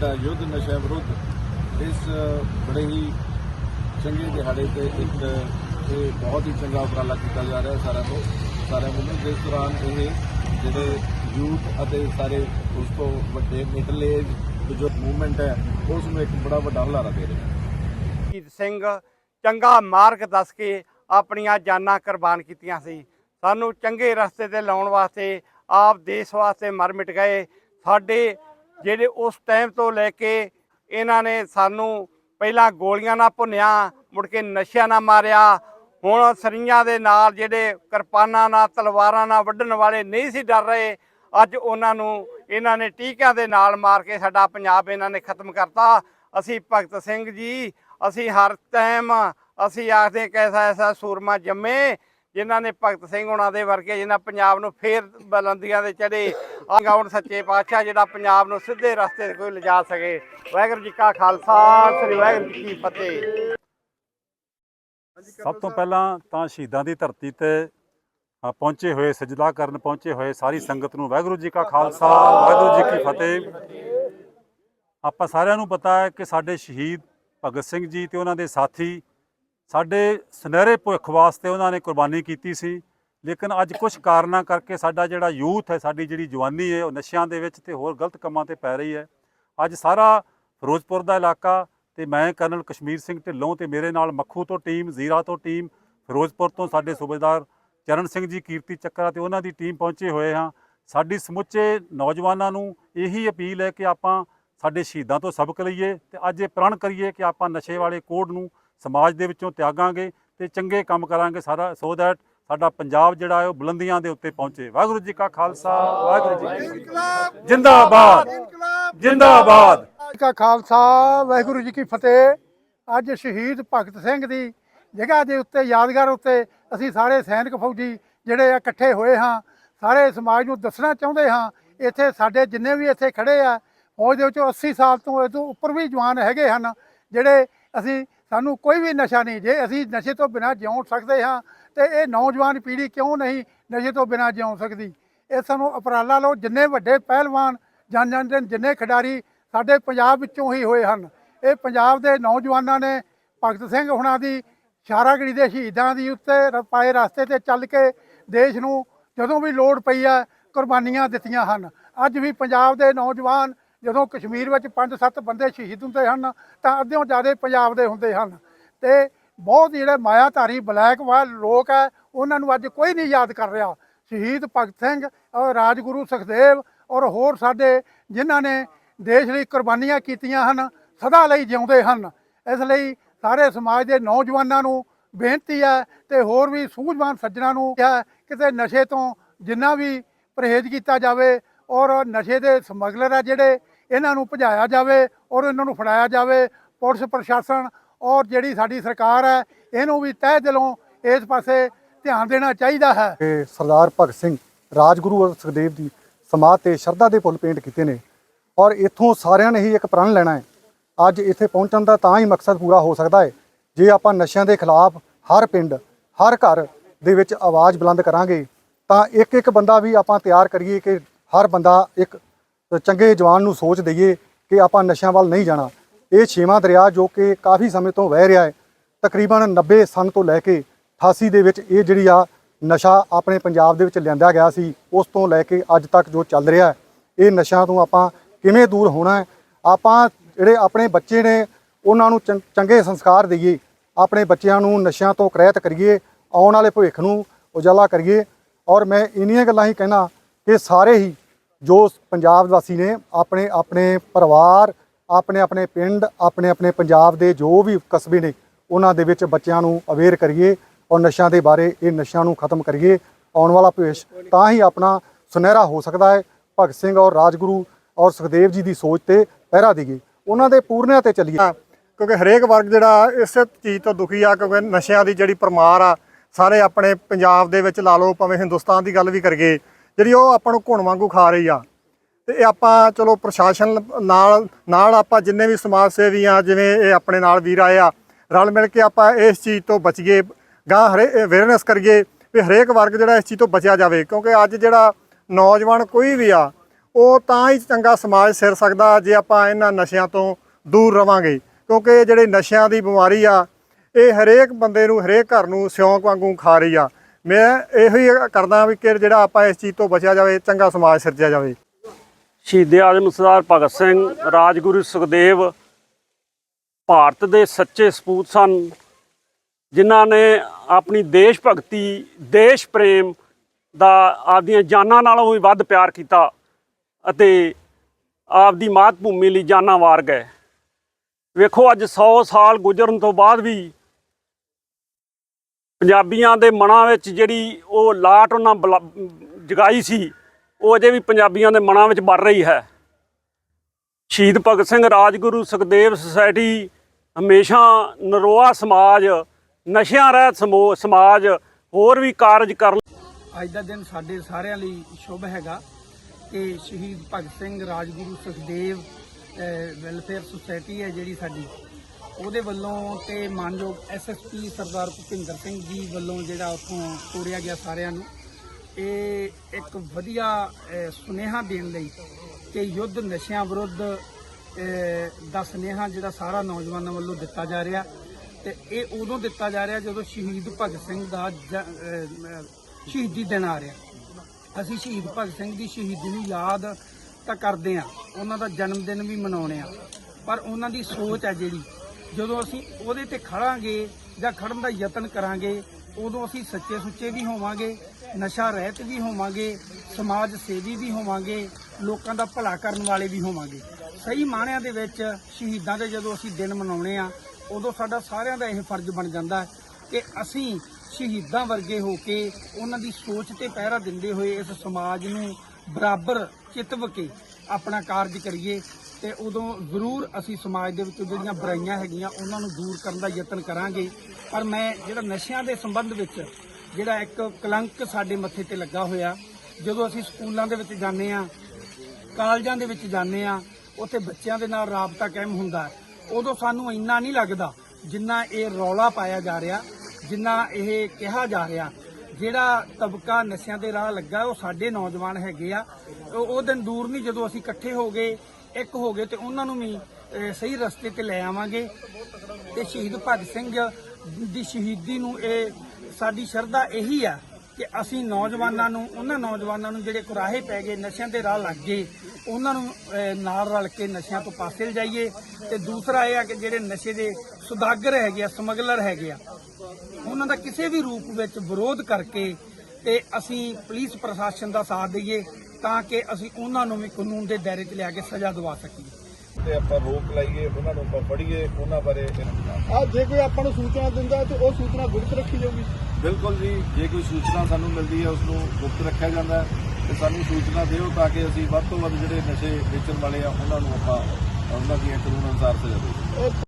ਜਿਹੜਾ ਯੁੱਧ ਨਸ਼ਾ ਵਿਰੁੱਧ ਇਸ ਬੜੇ ਹੀ ਚੰਗੇ ਦਿਹਾੜੇ ਤੇ ਇੱਕ ਇਹ ਬਹੁਤ ਹੀ ਚੰਗਾ ਉਪਰਾਲਾ ਕੀਤਾ ਜਾ ਰਿਹਾ ਸਾਰਿਆਂ ਤੋਂ, ਸਾਰਿਆਂ ਵੱਲੋਂ। ਜਿਸ ਦੌਰਾਨ ਇਹ ਜਿਹੜੇ ਯੂਥ ਅਤੇ ਸਾਰੇ ਉਸ ਤੋਂ ਵੱਡੇ ਮਿਡਲ ਏਜ ਜੋ ਮੂਵਮੈਂਟ ਹੈ ਉਸ ਨੂੰ ਇੱਕ ਬੜਾ ਵੱਡਾ ਹੁਲਾਰਾ ਦੇ ਰਿਹਾ ਹੈ। ਸਿੰਘ, ਚੰਗਾ ਮਾਰਗ ਦੱਸ ਕੇ ਆਪਣੀਆਂ ਜਾਨਾਂ ਕੁਰਬਾਨ ਕੀਤੀਆਂ ਸੀ। ਸਾਨੂੰ ਚੰਗੇ ਰਸਤੇ ਤੇ ਲਾਉਣ ਵਾਸਤੇ, ਆਪ ਦੇਸ਼ ਵਾਸਤੇ ਮਰ ਮਿਟ ਗਏ। ਸਾਡੇ ਜਿਹੜੇ ਉਸ ਟਾਈਮ ਤੋਂ ਲੈ ਕੇ ਇਹਨਾਂ ਨੇ ਸਾਨੂੰ ਪਹਿਲਾਂ ਗੋਲੀਆਂ ਨਾਲ ਭੁੰਨਿਆ, ਮੁੜ ਕੇ ਨਸ਼ਿਆਂ ਨਾਲ ਮਾਰਿਆ, ਹੁਣ ਸਰੀਆਂ ਦੇ ਨਾਲ ਜਿਹੜੇ ਕਿਰਪਾਨਾਂ ਨਾਲ, ਤਲਵਾਰਾਂ ਨਾਲ ਵੱਢਣ ਵਾਲੇ ਨਹੀਂ ਸੀ ਡਰ ਰਹੇ, ਅੱਜ ਉਹਨਾਂ ਨੂੰ ਇਹਨਾਂ ਨੇ ਟੀਕਿਆਂ ਦੇ ਨਾਲ ਮਾਰ ਕੇ ਸਾਡਾ ਪੰਜਾਬ ਇਹਨਾਂ ਨੇ ਖਤਮ ਕਰਤਾ। ਅਸੀਂ ਭਗਤ ਸਿੰਘ ਜੀ, ਅਸੀਂ ਹਰ ਟਾਈਮ ਅਸੀਂ ਆਖਦੇ ਕੈਸਾ ਐਸਾ ਸੂਰਮਾ ਜੰਮੇ ਜਿਨ੍ਹਾਂ ਨੇ ਭਗਤ ਸਿੰਘ ਉਹਨਾਂ ਦੇ ਵਰਗੇ ਜਿਨ੍ਹਾਂ ਪੰਜਾਬ ਨੂੰ ਫੇਰ ਬੁਲੰਦੀਆਂ ਦੇ ਚੜੇ ਆਗਾਉਣ ਸੱਚੇ ਪਾਤਸ਼ਾਹ ਜਿਹੜਾ ਪੰਜਾਬ ਨੂੰ ਸਿੱਧੇ ਰਸਤੇ ਤੇ ਕੋਈ ਲਿਜਾ ਸਕੇ। ਵਾਹਿਗੁਰੂ ਜੀ ਕਾ ਖਾਲਸਾ, ਸ੍ਰੀ ਵਾਹਿਗੁਰੂ ਜੀ ਕੀ ਫਤਿਹ। ਸਭ ਤੋਂ ਪਹਿਲਾਂ ਤਾਂ ਸ਼ਹੀਦਾਂ ਦੀ ਧਰਤੀ ਤੇ ਪਹੁੰਚੇ ਹੋਏ, ਸਜਦਾ ਕਰਨ ਪਹੁੰਚੇ ਹੋਏ ਸਾਰੀ ਸੰਗਤ ਨੂੰ ਵਾਹਿਗੁਰੂ ਜੀ ਕਾ ਖਾਲਸਾ, ਵਾਹਿਗੁਰੂ ਜੀ ਕੀ ਫਤਿਹ। ਆਪਾਂ ਸਾਰਿਆਂ ਨੂੰ ਪਤਾ ਹੈ ਕਿ ਸਾਡੇ ਸ਼ਹੀਦ ਭਗਤ ਸਿੰਘ ਜੀ ਤੇ ਉਹਨਾਂ ਦੇ ਸਾਥੀ ਸਾਡੇ ਸੁਨਹਿਰੇ ਭਵਿੱਖ ਵਾਸਤੇ ਉਹਨਾਂ ਨੇ ਕੁਰਬਾਨੀ ਕੀਤੀ ਸੀ, ਲੇਕਿਨ ਅੱਜ ਕੁਝ ਕਾਰਨਾਂ ਕਰਕੇ ਸਾਡਾ ਜਿਹੜਾ ਯੂਥ ਹੈ, ਸਾਡੀ ਜਿਹੜੀ ਜਵਾਨੀ ਹੈ, ਉਹ ਨਸ਼ਿਆਂ ਦੇ ਵਿੱਚ ਤੇ ਹੋਰ ਗਲਤ ਕੰਮਾਂ ਤੇ ਪੈ ਰਹੀ ਹੈ। ਅੱਜ ਸਾਰਾ ਫਿਰੋਜ਼ਪੁਰ ਦਾ ਇਲਾਕਾ ਤੇ ਮੈਂ ਕਰਨਲ ਕਸ਼ਮੀਰ ਸਿੰਘ ਢਿੱਲੋਂ ਤੇ ਮੇਰੇ ਨਾਲ ਮੱਖੂ ਤੋਂ ਟੀਮ, ਜ਼ੀਰਾ ਤੋਂ ਟੀਮ, ਫਿਰੋਜ਼ਪੁਰ ਤੋਂ ਸਾਡੇ ਸੂਬੇਦਾਰ ਚਰਨ ਸਿੰਘ ਜੀ ਕੀਰਤੀ ਚੱਕਰਾ ਤੇ ਉਹਨਾਂ ਦੀ ਟੀਮ ਪਹੁੰਚੇ ਹੋਏ ਹਾਂ। ਸਾਡੀ ਸਮੁੱਚੇ ਨੌਜਵਾਨਾਂ ਨੂੰ ਇਹੀ ਅਪੀਲ ਹੈ ਕਿ ਆਪਾਂ ਸਾਡੇ ਸ਼ਹੀਦਾਂ ਤੋਂ ਸਬਕ ਲਈਏ ਤੇ ਅੱਜ ਇਹ ਪ੍ਰਣ ਕਰੀਏ ਕਿ ਆਪਾਂ ਨਸ਼ੇ ਵਾਲੇ ਕੋਡ ਨੂੰ ਸਮਾਜ ਦੇ ਵਿੱਚੋਂ ਤਿਆਗਾਂਗੇ ਤੇ ਚੰਗੇ ਕੰਮ ਕਰਾਂਗੇ ਸਾਰਾ ਸੋ ਦੈਟ ਸਾਡਾ ਪੰਜਾਬ ਜਿਹੜਾ ਹੈ ਉਹ ਬੁਲੰਦੀਆਂ ਦੇ ਉੱਤੇ ਪਹੁੰਚੇ। ਵਾਹਿਗੁਰੂ ਜੀ ਕਾ ਖਾਲਸਾ ਵਾਹਿਗੁਰੂ ਜੀ ਕੀ ਫਤਿਹ। ਜਿੰਦਾਬਾਦ ਜਿੰਦਾਬਾਦ। ਜੀ ਕਾ ਖਾਲਸਾ ਵਾਹਿਗੁਰੂ ਜੀ ਕੀ ਫਤਿਹ। ਅੱਜ ਸ਼ਹੀਦ ਭਗਤ ਸਿੰਘ ਦੀ ਜਗ੍ਹਾ ਦੇ ਉੱਤੇ ਯਾਦਗਾਰ ਉੱਤੇ ਅਸੀਂ ਸਾਰੇ ਸੈਨਿਕ ਫੌਜੀ ਜਿਹੜੇ ਇਕੱਠੇ ਹੋਏ ਹਾਂ। ਸਾਰੇ ਸਮਾਜ ਨੂੰ ਦੱਸਣਾ ਚਾਹੁੰਦੇ ਹਾਂ ਇੱਥੇ ਸਾਡੇ ਜਿੰਨੇ ਵੀ ਇੱਥੇ ਖੜੇ ਆ ਫੌਜ ਦੇ ਵਿੱਚੋਂ 80 ਸਾਲ ਤੋਂ ਇਹ ਤੋਂ ਉੱਪਰ ਵੀ ਜਵਾਨ ਹੈਗੇ ਹਨ ਜਿਹੜੇ ਅਸੀਂ ਸਾਨੂੰ ਕੋਈ ਵੀ ਨਸ਼ਾ ਨਹੀਂ, ਜੇ ਅਸੀਂ ਨਸ਼ੇ ਤੋਂ ਬਿਨਾਂ ਜਿਉਂ ਸਕਦੇ ਹਾਂ, ਤੇ ਇਹ ਨੌਜਵਾਨ ਪੀੜ੍ਹੀ ਕਿਉਂ ਨਹੀਂ ਨਸ਼ੇ ਤੋਂ ਬਿਨਾਂ ਜਿਉਂ ਸਕਦੀ? ਇਹ ਸਾਨੂੰ ਉਪਰਾਲਾ ਲਓ, ਜਿੰਨੇ ਵੱਡੇ ਪਹਿਲਵਾਨ ਜਨ ਜਨ ਦੇ, ਜਿੰਨੇ ਖਿਡਾਰੀ ਸਾਡੇ ਪੰਜਾਬ ਵਿੱਚੋਂ ਹੀ ਹੋਏ ਹਨ। ਇਹ ਪੰਜਾਬ ਦੇ ਨੌਜਵਾਨਾਂ ਨੇ ਭਗਤ ਸਿੰਘ ਹੁਣਾਂ ਦੀ ਸ਼ਾਰਾਗੜੀ ਦੇ ਸ਼ਹੀਦਾਂ ਦੀ ਉੱਤੇ ਰ- ਪਾਏ ਰਸਤੇ ਤੇ ਚੱਲ ਕੇ ਦੇਸ਼ ਨੂੰ ਜਦੋਂ ਵੀ ਲੋੜ ਪਈ ਹੈ ਕੁਰਬਾਨੀਆਂ ਦਿੱਤੀਆਂ ਹਨ। ਅੱਜ ਵੀ ਪੰਜਾਬ ਦੇ ਨੌਜਵਾਨ ਜਦੋਂ ਕਸ਼ਮੀਰ ਵਿੱਚ 5-7 ਬੰਦੇ ਸ਼ਹੀਦ ਹੁੰਦੇ ਹਨ, ਤਾਂ ਅੱਧਿਓਂ ਜ਼ਿਆਦਾ ਪੰਜਾਬ ਦੇ ਹੁੰਦੇ ਹਨ। ਤੇ ਬਹੁਤ ਜਿਹੜੇ ਮਾਇਆਧਾਰੀ, ਬਲੈਕ ਵਾਲ ਲੋਕ ਹੈ, ਉਹਨਾਂ ਨੂੰ ਅੱਜ ਕੋਈ ਨਹੀਂ ਯਾਦ ਕਰ ਰਿਹਾ। ਸ਼ਹੀਦ ਭਗਤ ਸਿੰਘ ਔਰ ਰਾਜਗੁਰੂ ਸੁਖਦੇਵ ਔਰ ਹੋਰ ਸਾਡੇ ਜਿਨ੍ਹਾਂ ਨੇ ਦੇਸ਼ ਲਈ ਕੁਰਬਾਨੀਆਂ ਕੀਤੀਆਂ ਹਨ, ਸਦਾ ਲਈ ਜਿਉਂਦੇ ਹਨ। ਇਸ ਲਈ ਸਾਰੇ ਸਮਾਜ ਦੇ ਨੌਜਵਾਨਾਂ ਨੂੰ ਬੇਨਤੀ ਹੈ ਤੇ ਹੋਰ ਵੀ ਸੂਝਵਾਨ ਸੱਜਣਾ ਨੂੰ ਕਿਹਾ, ਕਿਤੇ ਨਸ਼ੇ ਤੋਂ ਜਿੰਨਾ ਵੀ ਪਰਹੇਜ਼ ਕੀਤਾ ਜਾਵੇ ਔਰ ਨਸ਼ੇ ਦੇ ਸਮਗਲਰ ਆ ਜਿਹੜੇ, ਇਹਨਾਂ ਨੂੰ ਭਜਾਇਆ ਜਾਵੇ ਔਰ ਇਹਨਾਂ ਨੂੰ ਫੜਾਇਆ ਜਾਵੇ ਪੁਲਿਸ, ਪ੍ਰਸ਼ਾਸਨ ਔਰ ਜਿਹੜੀ ਸਾਡੀ ਸਰਕਾਰ ਹੈ, ਇਹਨੂੰ ਵੀ ਤਹਿ ਦਿਲੋਂ ਇਸ ਪਾਸੇ ਧਿਆਨ ਦੇਣਾ ਚਾਹੀਦਾ ਹੈ। ਕਿ ਸਰਦਾਰ ਭਗਤ ਸਿੰਘ ਰਾਜਗੁਰੂ ਔਰ ਸੁਖਦੇਵ ਦੀ ਸਮਾਧ ਤੇ ਸ਼ਰਧਾ ਦੇ ਫੁੱਲ ਪੇਂਟ ਕੀਤੇ ਨੇ ਔਰ ਇੱਥੋਂ ਸਾਰਿਆਂ ਨੇ ਹੀ ਇੱਕ ਪ੍ਰਣ ਲੈਣਾ ਹੈ। ਅੱਜ ਇੱਥੇ ਪਹੁੰਚਣ ਦਾ ਤਾਂ ਹੀ ਮਕਸਦ ਪੂਰਾ ਹੋ ਸਕਦਾ ਹੈ। ਜੇ ਆਪਾਂ ਨਸ਼ਿਆਂ ਦੇ ਖਿਲਾਫ ਹਰ ਪਿੰਡ, ਹਰ ਘਰ ਦੇ ਵਿੱਚ ਆਵਾਜ਼ ਬੁਲੰਦ ਕਰਾਂਗੇ, ਤਾਂ ਇੱਕ ਇੱਕ ਬੰਦਾ ਵੀ ਆਪਾਂ ਤਿਆਰ ਕਰੀਏ ਕਿ ਹਰ ਬੰਦਾ ਇੱਕ ਚੰਗੇ ਜਵਾਨ ਨੂੰ ਸੋਚ ਦਈਏ ਕਿ ਆਪਾਂ ਨਸ਼ਿਆਂ ਵੱਲ ਨਹੀਂ ਜਾਣਾ। ਇਹ ਛੇਵਾਂ ਦਰਿਆ ਜੋ ਕਿ ਕਾਫੀ ਸਮੇਂ ਤੋਂ ਵਹਿ ਰਿਹਾ ਹੈ। ਤਕਰੀਬਨ 90 ਸੰਨ ਤੋਂ ਲੈ ਕੇ 88 ਦੇ ਵਿੱਚ ਇਹ ਜਿਹੜੀ ਆ ਨਸ਼ਾ ਆਪਣੇ ਪੰਜਾਬ ਦੇ ਵਿੱਚ ਲਿਆਂਦਾ ਗਿਆ ਸੀ, ਉਸ ਤੋਂ ਲੈ ਕੇ ਅੱਜ ਤੱਕ ਜੋ ਚੱਲ ਰਿਹਾ ਇਹ ਨਸ਼ਿਆਂ ਤੋਂ ਆਪਾਂ ਕਿਵੇਂ ਦੂਰ ਹੋਣਾ ਆਪਾਂ ਜਿਹੜੇ ਆਪਣੇ ਬੱਚੇ ਨੇ, ਉਹਨਾਂ ਨੂੰ ਚੰ- ਚੰਗੇ ਸੰਸਕਾਰ ਦਈਏ, ਆਪਣੇ ਬੱਚਿਆਂ ਨੂੰ ਨਸ਼ਿਆਂ ਤੋਂ ਕਰਹਿਤ ਕਰੀਏ, ਆਉਣ ਵਾਲੇ ਭਵਿੱਖ ਨੂੰ ਉਜਾਲਾ ਕਰੀਏ। ਔਰ ਮੈਂ ਇੰਨੀਆਂ ਗੱਲਾਂ ਹੀ ਕਹਿਣਾ ਇਹ ਸਾਰੇ ਹੀ ਜੋ ਪੰਜਾਬ ਵਾਸੀ ਨੇ ਆਪਣੇ ਆਪਣੇ ਪਰਿਵਾਰ, ਆਪਣੇ ਆਪਣੇ ਪਿੰਡ, ਆਪਣੇ ਆਪਣੇ ਪੰਜਾਬ ਦੇ ਜੋ ਵੀ ਕਸਬੇ ਨੇ, ਉਹਨਾਂ ਦੇ ਵਿੱਚ ਬੱਚਿਆਂ ਨੂੰ ਅਵੇਅਰ ਕਰੀਏ ਔਰ ਨਸ਼ਿਆਂ ਦੇ ਬਾਰੇ ਇਹ ਨਸ਼ਿਆਂ ਨੂੰ ਖਤਮ ਕਰੀਏ। ਆਉਣ ਵਾਲਾ ਭਵਿੱਖ ਤਾਂ ਹੀ ਆਪਣਾ ਸੁਨਹਿਰਾ ਹੋ ਸਕਦਾ ਹੈ। ਭਗਤ ਸਿੰਘ ਔਰ ਰਾਜਗੁਰੂ ਔਰ ਸੁਖਦੇਵ ਜੀ ਦੀ ਸੋਚ ਤੇ ਪਹਿਰਾ ਦੇਈਏ। ਉਹਨਾਂ ਦੇ ਪੂਰਨਿਆਂ ਤੇ ਚੱਲੀਏ। ਕਿਉਂਕਿ ਹਰੇਕ ਵਰਗ ਜਿਹੜਾ ਇਸੇ ਚੀਜ਼ ਤੋਂ ਦੁਖੀ ਆ, ਕਿਉਂਕਿ ਨਸ਼ਿਆਂ ਦੀ ਜਿਹੜੀ ਪਰਮਾਰ ਆ, ਸਾਰੇ ਆਪਣੇ ਪੰਜਾਬ ਦੇ ਵਿੱਚ ਲਾ ਲਓ, ਭਾਵੇਂ ਹਿੰਦੁਸਤਾਨ ਦੀ ਗੱਲ ਵੀ ਕਰੀਏ ਜਿਹੜੀ ਉਹ ਆਪਾਂ ਨੂੰ ਘੁਣ ਵਾਂਗੂ ਖਾ ਰਹੀ ਆ। ਤੇ ਇਹ ਆਪਾਂ ਚਲੋ ਪ੍ਰਸ਼ਾਸਨ ਨਾਲ ਨਾਲ ਆਪਾਂ ਜਿੰਨੇ ਵੀ ਸਮਾਜ ਸੇਵੀ ਆ, ਜਿਵੇਂ ਇਹ ਆਪਣੇ ਨਾਲ ਵੀਰ ਆਏ ਆ, ਰਲ ਮਿਲ ਕੇ ਆਪਾਂ ਇਸ ਚੀਜ਼ ਤੋਂ ਬਚੀਏ ਗਾਂ ਹਰੇ ਅਵੇਅਰਨੈਸ ਕਰੀਏ ਵੀ ਹਰੇਕ ਵਰਗ ਜਿਹੜਾ ਇਸ ਚੀਜ਼ ਤੋਂ ਬਚਿਆ ਜਾਵੇ। ਕਿਉਂਕਿ ਅੱਜ ਜਿਹੜਾ ਨੌਜਵਾਨ ਕੋਈ ਵੀ ਆ, ਉਹ ਤਾਂ ਹੀ ਚੰਗਾ ਸਮਾਜ ਸਿਰ ਸਕਦਾ ਜੇ ਆਪਾਂ ਇਹਨਾਂ ਨਸ਼ਿਆਂ ਤੋਂ ਦੂਰ ਰਵਾਂਗੇ। ਕਿਉਂਕਿ ਇਹ ਜਿਹੜੇ ਨਸ਼ਿਆਂ ਦੀ ਬਿਮਾਰੀ ਆ, ਇਹ ਹਰੇਕ ਬੰਦੇ ਨੂੰ, ਹਰੇਕ ਘਰ ਨੂੰ ਸਿਉਂਕ ਵਾਂਗੂ ਖਾ ਰਹੀ ਆ। ਮੈਂ ਇਹੋ ਹੀ ਕਰਦਾ ਵੀ ਕਿ ਜਿਹੜਾ ਆਪਾਂ ਇਸ ਚੀਜ਼ ਤੋਂ ਬਚਿਆ ਜਾਵੇ, ਚੰਗਾ ਸਮਾਜ ਸਿਰਜਿਆ ਜਾਵੇ। ਸ਼ਹੀਦ ਆਜ਼ਮ ਸਰਦਾਰ ਭਗਤ ਸਿੰਘ, ਰਾਜਗੁਰੂ ਸੁਖਦੇਵ ਭਾਰਤ ਦੇ ਸੱਚੇ ਸਪੂਤ ਸਨ, ਜਿਨ੍ਹਾਂ ਨੇ ਆਪਣੀ ਦੇਸ਼ ਭਗਤੀ, ਦੇਸ਼ ਪ੍ਰੇਮ ਦਾ ਆਪਦੀਆਂ ਜਾਨਾਂ ਨਾਲੋਂ ਵੀ ਵੱਧ ਪਿਆਰ ਕੀਤਾ ਅਤੇ ਆਪਦੀ ਮਾਤ ਭੂਮੀ ਲਈ ਜਾਨਾਂ ਵਾਰ ਗਏ। ਵੇਖੋ ਅੱਜ 100 ਸਾਲ ਗੁਜ਼ਰਨ ਤੋਂ ਬਾਅਦ ਵੀ ਪੰਜਾਬੀਆਂ ਦੇ ਮਨਾਂ ਵਿੱਚ ਜਿਹੜੀ ਉਹ ਲਾਟ ਉਹਨਾਂ ਬਲਾ- ਜਗਾਈ ਸੀ, ਉਹ ਅਜੇ ਵੀ ਪੰਜਾਬੀਆਂ ਦੇ ਮਨਾਂ ਵਿੱਚ ਬਰ ਰਹੀ ਹੈ। ਸ਼ਹੀਦ ਭਗਤ ਸਿੰਘ ਰਾਜਗੁਰੂ ਸੁਖਦੇਵ ਸੁਸਾਇਟੀ ਹਮੇਸ਼ਾ ਨਰੋਆ ਸਮਾਜ, ਨਸ਼ਿਆਂ ਰਹਿਤ ਸਮੋ- ਸਮਾਜ ਹੋਰ ਵੀ ਕਾਰਜ ਕਰਨ ਅੱਜ ਦਾ ਦਿਨ ਸਾਡੇ ਸਾਰਿਆਂ ਲਈ ਸ਼ੁਭ ਹੈਗਾ ਕਿ ਸ਼ਹੀਦ ਭਗਤ ਸਿੰਘ ਰਾਜਗੁਰੂ ਸੁਖਦੇਵ ਵੈਲਫੇਅਰ ਸੁਸਾਇਟੀ ਹੈ ਜਿਹੜੀ ਸਾਡੀ। ਉਹਦੇ ਵੱਲੋਂ ਤੇ ਮਾਨਯੋਗ ਐਸਐਸਪੀ ਸਰਦਾਰ ਭੁਪਿੰਦਰ ਸਿੰਘ ਜੀ ਵੱਲੋਂ ਜਿਹੜਾ ਉੱਥੋਂ ਤੋੜਿਆ ਗਿਆ ਸਾਰਿਆਂ ਨੂੰ, ਇਹ ਇੱਕ ਵਧੀਆ ਸੁਨੇਹਾ ਦੇਣ ਲਈ ਕਿ ਯੁੱਧ ਨਸ਼ਿਆਂ ਵਿਰੁੱਧ ਦਾ ਸੁਨੇਹਾ ਜਿਹੜਾ ਸਾਰਾ ਨੌਜਵਾਨਾਂ ਵੱਲੋਂ ਦਿੱਤਾ ਜਾ ਰਿਹਾ ਤੇ ਇਹ ਉਦੋਂ ਦਿੱਤਾ ਜਾ ਰਿਹਾ ਜਦੋਂ ਸ਼ਹੀਦ ਭਗਤ ਸਿੰਘ ਦਾ ਜ- ਸ਼ਹੀਦੀ ਦਿਨ ਆ ਰਿਹਾ। ਅਸੀਂ ਸ਼ਹੀਦ ਭਗਤ ਸਿੰਘ ਦੀ ਸ਼ਹੀਦੀ ਨੂੰ ਯਾਦ ਤਾਂ ਕਰਦੇ ਆ ਉਹਨਾਂ ਦਾ ਜਨਮ ਦਿਨ ਵੀ ਮਨਾਉਣੇ ਆ ਪਰ ਉਹਨਾਂ ਦੀ ਸੋਚ ਹੈ ਜਿਹੜੀ ਜਦੋਂ ਅਸੀਂ ਉਹਦੇ ਤੇ ਖੜਾਂਗੇ ਜਾਂ ਖੜਨ ਦਾ ਯਤਨ ਕਰਾਂਗੇ, ਉਦੋਂ ਅਸੀਂ ਸੱਚੇ ਸੁੱਚੇ ਵੀ ਹੋਵਾਂਗੇ, ਨਸ਼ਾ ਰਹਿਤ ਵੀ ਹੋਵਾਂਗੇ, ਸਮਾਜ ਸੇਵੀ ਵੀ ਹੋਵਾਂਗੇ, ਲੋਕਾਂ ਦਾ ਭਲਾ ਕਰਨ ਵਾਲੇ ਵੀ ਹੋਵਾਂਗੇ। ਸਹੀ ਮਾਣਿਆਂ ਦੇ ਵਿੱਚ ਸ਼ਹੀਦਾਂ ਦੇ ਜਦੋਂ ਅਸੀਂ ਦਿਨ ਮਨਾਉਣੇ ਆ, ਉਦੋਂ ਸਾਡਾ ਸਾਰਿਆਂ ਦਾ ਇਹ ਫਰਜ਼ ਬਣ ਜਾਂਦਾ ਕਿ ਅਸੀਂ ਸ਼ਹੀਦਾਂ ਵਰਗੇ ਹੋ ਕੇ ਉਹਨਾਂ ਦੀ ਸੋਚ ਤੇ ਪਹਿਰਾ ਦਿੰਦੇ ਹੋਏ ਇਸ ਸਮਾਜ ਨੂੰ ਬਰਾਬਰ ਚਿਤਵ ਕੇ ਆਪਣਾ ਕਾਰਜ ਕਰੀਏ। ਤੇ ਉਦੋਂ ਜ਼ਰੂਰ ਅਸੀਂ ਸਮਾਜ ਦੇ ਵਿੱਚ ਜਿਹੜੀਆਂ ਬੁਰਾਈਆਂ ਹੈਗੀਆਂ, ਉਹਨਾਂ ਨੂੰ ਦੂਰ ਕਰਨ ਦਾ ਯਤਨ ਕਰਾਂਗੇ। ਪਰ ਮੈਂ ਜਿਹੜਾ ਨਸ਼ਿਆਂ ਦੇ ਸੰਬੰਧ ਵਿੱਚ ਜਿਹੜਾ ਇੱਕ ਕਲੰਕ ਸਾਡੇ ਮੱਥੇ ਤੇ ਲੱਗਾ ਹੋਇਆ, ਜਦੋਂ ਅਸੀਂ ਸਕੂਲਾਂ ਦੇ ਵਿੱਚ ਜਾਂਦੇ ਆ ਕਾਲਜਾਂ ਦੇ ਵਿੱਚ ਜਾਂਦੇ ਆ ਉੱਥੇ ਬੱਚਿਆਂ ਦੇ ਨਾਲ ਰਾਬਤਾ ਕਾਇਮ ਹੁੰਦਾ, ਉਦੋਂ ਸਾਨੂੰ ਇੰਨਾ ਨਹੀਂ ਲੱਗਦਾ ਜਿੰਨਾ ਇਹ ਰੌਲਾ ਪਾਇਆ ਜਾ ਰਿਹਾ, ਜਿੰਨਾ ਇਹ ਕਿਹਾ ਜਾ ਰਿਹਾ। ਜਿਹੜਾ ਤਬਕਾ ਨਸ਼ਿਆਂ ਦੇ ਰਾਹ ਲੱਗਾ, ਉਹ ਸਾਡੇ ਨੌਜਵਾਨ ਹੈਗੇ ਆ। ਉਹ ਦਿਨ ਦੂਰ ਨਹੀਂ ਜਦੋਂ ਅਸੀਂ ਇਕੱਠੇ ਹੋ ਗਏ ਇੱਕ ਹੋ ਗਏ ਤੇ ਉਹਨਾਂ ਨੂੰ ਵੀ ਸਹੀ ਰਸਤੇ ਤੇ ਲੈ ਆਵਾਂਗੇ। ਤੇ ਸ਼ਹੀਦ ਭਗਤ ਸਿੰਘ ਦੀ ਸ਼ਹੀਦੀ ਨੂੰ ਇਹ ਸਾਡੀ ਸ਼ਰਧਾ ਇਹੀ ਆ ਕਿ ਅਸੀਂ ਨੌਜਵਾਨਾਂ ਨੂੰ, ਉਹਨਾਂ ਨੌਜਵਾਨਾਂ ਨੂੰ ਜਿਹੜੇ ਕੁਰਾਹੇ ਪੈ ਗਏ, ਨਸ਼ਿਆਂ ਦੇ ਰਾਹ ਲੱਗ ਗਏ, ਉਹਨਾਂ ਨੂੰ ਨਾਲ ਰਲ ਕੇ ਨਸ਼ਿਆਂ ਤੋਂ ਪਾਸੇ ਲਿਜਾਈਏ। ਤੇ ਦੂਸਰਾ ਇਹ ਆ ਕਿ ਜਿਹੜੇ ਨਸ਼ੇ ਦੇ ਸੁਦਾਗਰ ਹੈਗੇ ਆ, ਸਮਗਲਰ ਹੈਗੇ ਆ, ਉਹਨਾਂ ਦਾ ਕਿਸੇ ਵੀ ਰੂਪ ਵਿੱਚ ਵਿਰੋਧ ਕਰਕੇ ਤੇ ਅਸੀਂ ਪੁਲਿਸ ਪ੍ਰਸ਼ਾਸਨ ਦਾ ਸਾਥ ਦਈਏ। ਤਾਂ ਕਿ ਅਸੀਂ ਉਹਨਾਂ ਨੂੰ ਵੀ ਕਾਨੂੰਨ ਦੇ ਦਾਇਰੇ 'ਚ ਲਿਆ ਕੇ ਸਜ਼ਾ ਦਿਵਾ ਸਕੀਏ। ਤੇ ਆਪਾਂ ਰੋਕ ਲਾਈਏ ਉਹਨਾਂ ਨੂੰ ਆਪਾਂ ਫੜੀਏ ਉਹਨਾਂ ਬਾਰੇ ਆ ਜੇ ਕੋਈ ਆਪਾਂ ਨੂੰ ਸੂਚਨਾ ਦਿੰਦਾ ਤੇ ਉਹ ਸੂਚਨਾ ਗੁਪਤ ਰੱਖੀ ਜਾਊਗੀ। ਬਿਲਕੁਲ ਜੀ ਜੇ ਕੋਈ ਸੂਚਨਾ ਸਾਨੂੰ ਮਿਲਦੀ ਹੈ ਉਸ ਨੂੰ ਗੁਪਤ ਰੱਖਿਆ ਜਾਂਦਾ ਹੈ ਤੇ ਸਾਨੂੰ ਸੂਚਨਾ ਦਿਓ ਤਾਂ ਕਿ ਅਸੀਂ ਵੱਧ ਤੋਂ ਵੱਧ ਜਿਹੜੇ ਨਸ਼ੇ ਵੇਚਣ ਵਾਲੇ ਆ ਉਹਨਾਂ ਨੂੰ ਆਪਾਂ ਉਹਨਾਂ ਦੀਆਂ ਕਾਨੂੰਨ ਅਨੁਸਾਰ ਸਜ਼ਾ ਦੇਈਏ